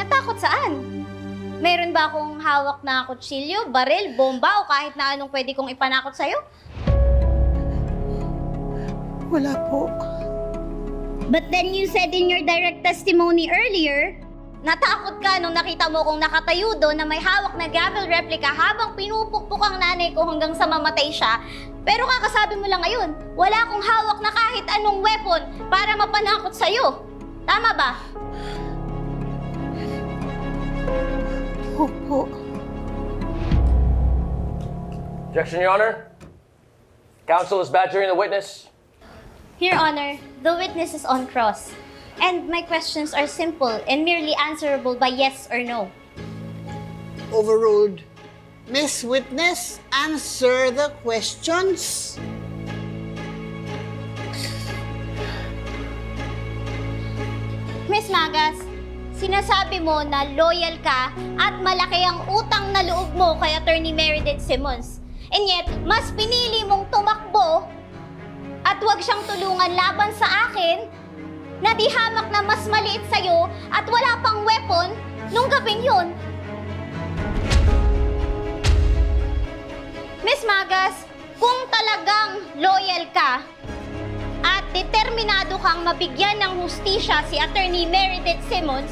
Natakot saan? Meron ba akong hawak na kutsilyo, baril, bomba o kahit na anong pwede kong ipanakot sa'yo? Wala po. But then you said in your direct testimony earlier, natakot ka nung nakita mo kong nakatayo doon na may hawak na gavel replica habang pinupukpok ang nanay ko hanggang sa mamatay siya. Pero kakasabi mo lang ngayon, wala akong hawak na kahit anong weapon para mapanakot sa'yo. Tama ba? Objection, Your Honor. Counsel is badgering the witness. Your Honor, the witness is on cross. And my questions are simple and merely answerable by yes or no. Overruled. Miss Witness, answer the questions. Miss Magas, sinasabi mo na loyal ka at malaki ang utang na loob mo kay Attorney Meredith Simmons. And yet, mas pinili mong tumakbo at huwag siyang tulungan laban sa akin na di hamak na mas maliit sa'yo at wala pang weapon nung gabing yun. Miss Magas, kung talagang loyal ka, at determinado kang mabigyan ng hustisya si Attorney Meredith Simmons,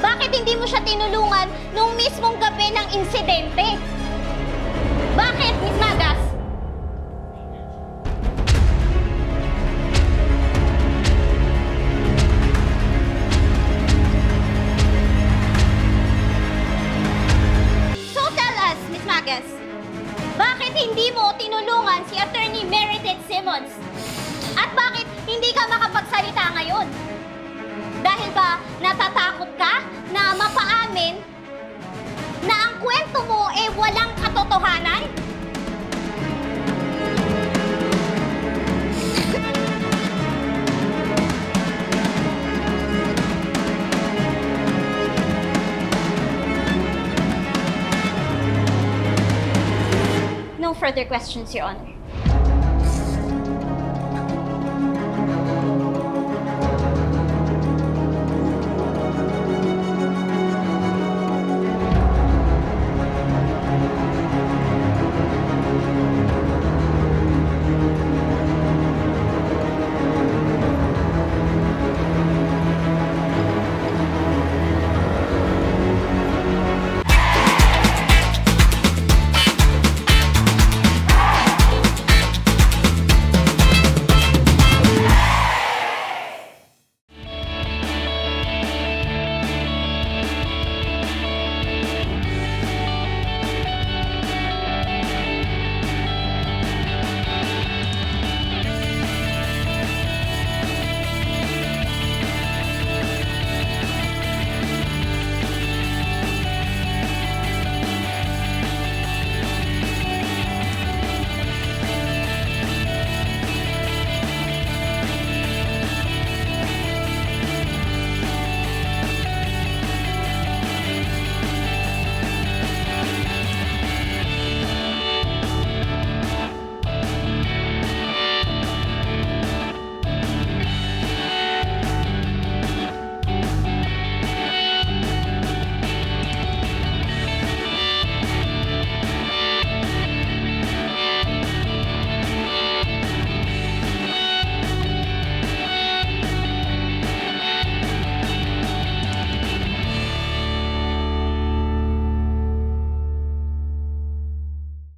bakit hindi mo siya tinulungan nung mismong gabi ng insidente? Bakit, Miss Magas? So tell us, Miss Magas, bakit hindi mo tinulungan si Attorney Meredith Simmons? At bakit hindi ka makapagsalita ngayon? Dahil ba natatakot ka No further questions, Your Honor.